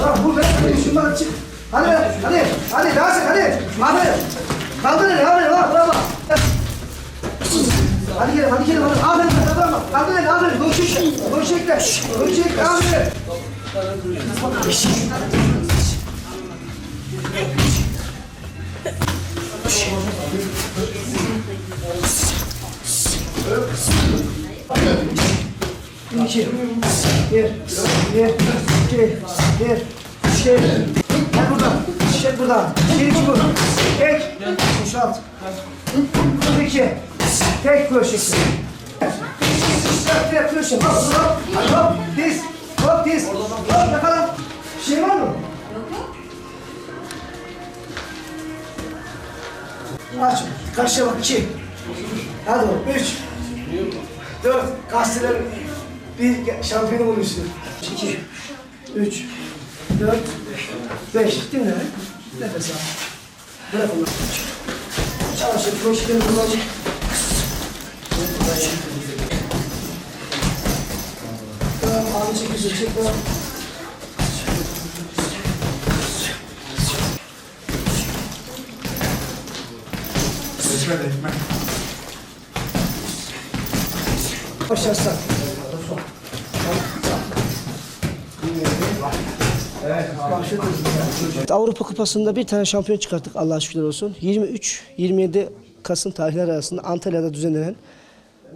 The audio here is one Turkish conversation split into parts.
Tamam vur be. Hadi şundan çık. Hadi be. Hadi. Hadi dans et hadi. Hadi. Kaldır elini. Hadi. Bravo. Bravo. Hadi gelin, hadi gelin, hadi. Aferin, hadi ama. Kaldır elini, aferin. Boş çekle. Boş çekle. Boş İki, bir, bir, iki, bir, şey. Gel buradan, çek buradan. Şey içi vur. Tek, boşalt. İki, tek köşesi. Dört, bir köşe. Hop, hop, hop, diz, hop, diz. Hop, yakala. Bir şey var mı? Aç, karşıya bak, iki. Hadi üç. Dört, gazeteler bir şampiyonu bulmuşsun. İki, üç, dört, beş. Dinle. Nefes al. Bırak onu. Çalışır, koşuklarını kullanacak. Tamam, abi çekiyorsun, çek tamam. Avrupa Kupası'nda bir tane şampiyon çıkarttık Allah'a şükürler olsun. 23-27 Kasım tarihler arasında Antalya'da düzenlenen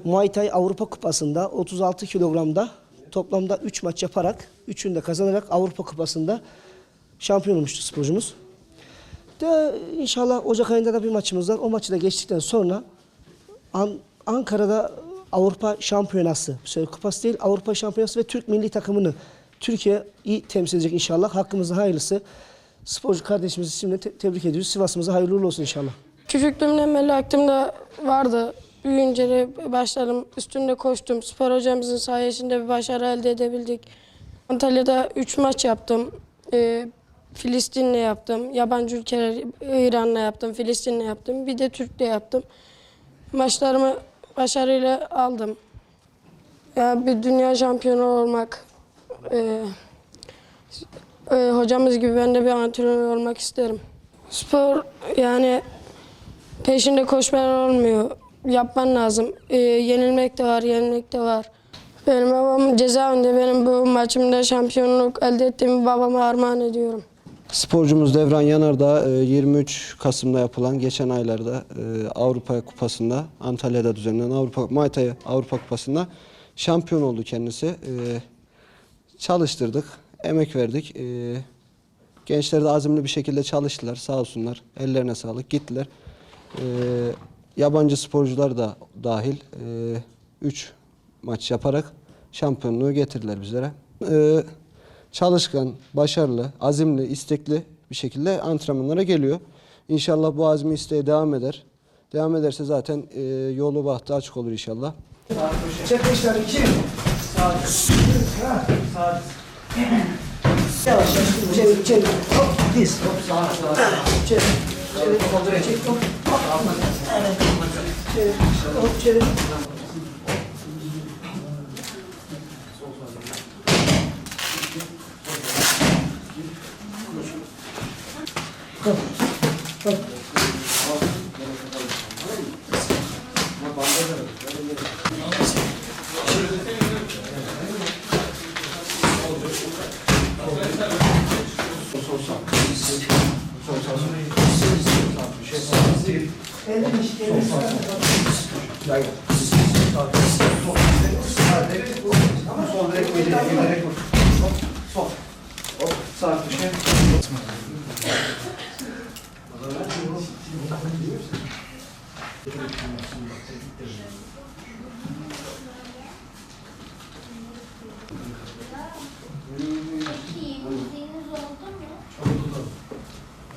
Muay Thai Avrupa Kupası'nda 36 kilogramda toplamda 3 maç yaparak 3'ünü de kazanarak Avrupa Kupası'nda şampiyon olmuştu sporcumuz. De inşallah Ocak ayında da bir maçımız var. O maçı da geçtikten sonra An- Ankara'da Avrupa Şampiyonası, şöyle kupası değil Avrupa Şampiyonası ve Türk milli takımını Türkiye'yi temsil edecek inşallah. Hakkımızda hayırlısı. Sporcu kardeşimizi şimdi te- tebrik ediyoruz. Sivas'ımıza hayırlı olsun inşallah. Küçüklüğümden beri aklımda vardı. Büyüyünce de başladım. Üstünde koştum. Spor hocamızın sayesinde bir başarı elde edebildik. Antalya'da 3 maç yaptım. Ee, Filistin'le yaptım. Yabancı ülkeler İran'la yaptım. Filistin'le yaptım. Bir de Türk'le yaptım. Maçlarımı başarıyla aldım. Ya bir dünya şampiyonu olmak, e, e, hocamız gibi ben de bir antrenör olmak isterim. Spor yani peşinde koşman olmuyor. Yapman lazım. E, yenilmek de var, yenilmek de var. Benim babam cezaevinde benim bu maçımda şampiyonluk elde ettiğimi babama armağan ediyorum. Sporcumuz Devran Yanardağ e, 23 Kasım'da yapılan geçen aylarda e, Avrupa Kupası'nda Antalya'da düzenlenen Avrupa Muay Thai Avrupa Kupası'nda şampiyon oldu kendisi. E, Çalıştırdık, emek verdik. E, Gençler de azimli bir şekilde çalıştılar sağ olsunlar. Ellerine sağlık gittiler. E, Yabancı sporcular da dahil 3 maç yaparak şampiyonluğu getirdiler bizlere. E, çalışkan, başarılı, azimli, istekli bir şekilde antrenmanlara geliyor. İnşallah bu azmi isteğe devam eder. Devam ederse zaten e, yolu bahtı açık olur inşallah. Çek beşler iki. Ha. Sağ. Yavaş yavaş. Çevir çevir. Hop diz. Hop sağ sağ. Çevir. Çevir. Kontrol çek. Hop. Çevir. Hop çevir. Sol. Sol. Hop sağ köşe. Voilà.